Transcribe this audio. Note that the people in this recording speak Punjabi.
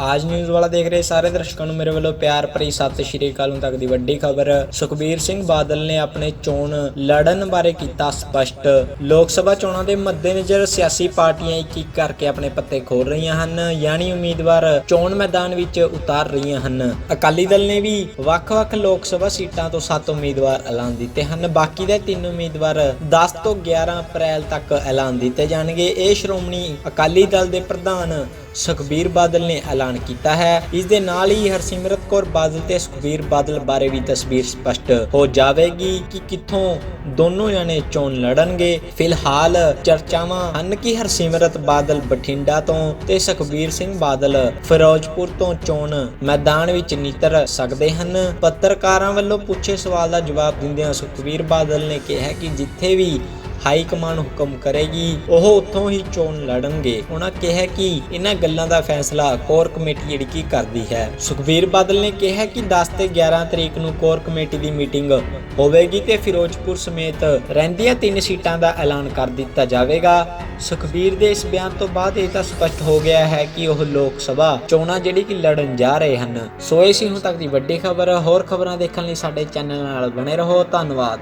ਆਜ ਨਿਊਜ਼ ਵਾਲਾ ਦੇਖ ਰਹੇ ਸਾਰੇ ਦਰਸ਼ਕਾਂ ਨੂੰ ਮੇਰੇ ਵੱਲੋਂ ਪਿਆਰ ਭਰੀ ਸਤਿ ਸ਼੍ਰੀ ਅਕਾਲ ਨੂੰ ਤੱਕ ਦੀ ਵੱਡੀ ਖਬਰ। ਸੁਖਬੀਰ ਸਿੰਘ ਬਾਦਲ ਨੇ ਆਪਣੇ ਚੋਣ ਲੜਨ ਬਾਰੇ ਕੀਤਾ ਸਪਸ਼ਟ। ਲੋਕ ਸਭਾ ਚੋਣਾਂ ਦੇ ਮੱਦੇਨਜ਼ਰ ਸਿਆਸੀ ਪਾਰਟੀਆਂ ਇੱਕ ਇੱਕ ਕਰਕੇ ਆਪਣੇ ਪੱਤੇ ਖੋਲ ਰਹੀਆਂ ਹਨ, ਯਾਨੀ ਉਮੀਦਵਾਰ ਚੋਣ ਮੈਦਾਨ ਵਿੱਚ ਉਤਾਰ ਰਹੀਆਂ ਹਨ। ਅਕਾਲੀ ਦਲ ਨੇ ਵੀ ਵੱਖ-ਵੱਖ ਲੋਕ ਸਭਾ ਸੀਟਾਂ ਤੋਂ 7 ਉਮੀਦਵਾਰ ਐਲਾਨ ਦਿੱਤੇ ਹਨ, ਬਾਕੀ ਦੇ ਤਿੰਨ ਉਮੀਦਵਾਰ 10 ਤੋਂ 11 ਅਪ੍ਰੈਲ ਤੱਕ ਐਲਾਨ ਦਿੱਤੇ ਜਾਣਗੇ। ਇਹ ਸ਼੍ਰੋਮਣੀ ਅਕਾਲੀ ਦਲ ਦੇ ਪ੍ਰਧਾਨ ਸੁਖਬੀਰ ਬਾਦਲ ਨੇ ਐਲਾਨ ਕੀਤਾ ਹੈ। ਇਸ ਦੇ ਨਾਲ ਹੀ ਹਰਸਿਮਰਤ ਕੌਰ ਬਾਦਲ ਤੇ ਸੁਖਬੀਰ ਬਾਦਲ ਬਾਰੇ ਵੀ ਤਸਵੀਰ ਸਪਸ਼ਟ ਹੋ ਜਾਵੇਗੀ ਕਿ ਕਿੱਥੋਂ ਦੋਨੋਂ ਜਣੇ ਚੋਣ ਲੜਨਗੇ। ਫਿਲਹਾਲ ਚਰਚਾਵਾਂ ਹਨ ਕਿ ਹਰਸਿਮਰਤ ਬਾਦਲ ਬਠਿੰਡਾ ਤੋਂ ਤੇ ਸੁਖਬੀਰ ਸਿੰਘ ਬਾਦਲ ਫਿਰੋਜ਼ਪੁਰ ਤੋਂ ਚੋਣ ਮੈਦਾਨ ਵਿੱਚ ਨਿਤਰ ਸਕਦੇ ਹਨ। ਪੱਤਰਕਾਰਾਂ ਵੱਲੋਂ ਪੁੱਛੇ ਸਵਾਲ ਦਾ ਜਵਾਬ ਦਿੰਦਿਆਂ ਸੁਖਬੀਰ ਬਾਦਲ ਨੇ ਕਿਹਾ ਕਿ ਜਿੱਥੇ ਵੀ ਹਾਈ ਕਮਾਂਡ ਹੁਕਮ ਕਰੇਗੀ, ਉਹ ਉੱਥੋਂ ਹੀ ਚੋਣ ਲੜਨਗੇ। ਉਹਨਾਂ ਕਿਹਾ ਕਿ ਇਹਨਾਂ ਗੱਲਾਂ ਦਾ ਫੈਸਲਾ ਕੋਰ ਕਮੇਟੀ ਜਿਹੜੀ ਕੀ ਕਰਦੀ ਹੈ। ਸੁਖਬੀਰ ਬਾਦਲ ਨੇ ਕਿਹਾ ਕਿ 10 ਤੇ 11 ਤਰੀਕ ਨੂੰ ਕੋਰ ਕਮੇਟੀ ਦੀ ਮੀਟਿੰਗ ਹੋਵੇਗੀ ਤੇ ਫਿਰੋਜ਼ਪੁਰ ਸਮੇਤ ਰਹਿੰਦੀਆਂ ਤਿੰਨ ਸੀਟਾਂ ਦਾ ਐਲਾਨ ਕਰ ਦਿੱਤਾ ਜਾਵੇਗਾ। ਸੁਖਬੀਰ ਦੇ ਇਸ ਬਿਆਨ ਤੋਂ ਬਾਅਦ ਇਹ ਤਾਂ ਸਪਸ਼ਟ ਹੋ ਗਿਆ ਹੈ ਕਿ ਉਹ ਲੋਕ ਸਭਾ ਚੋਣਾਂ ਜਿਹੜੀ ਕਿ ਲੜਨ ਜਾ ਰਹੇ ਹਨ। ਸੋ ਇਹ ਸੀ ਹੁਣ ਤੱਕ ਦੀ ਵੱਡੀ ਖਬਰ। ਹੋਰ ਖਬਰਾਂ ਦੇਖਣ ਲਈ ਸਾਡੇ ਚੈਨਲ ਨਾਲ ਬਣੇ ਰਹੋ। ਧੰਨਵਾਦ।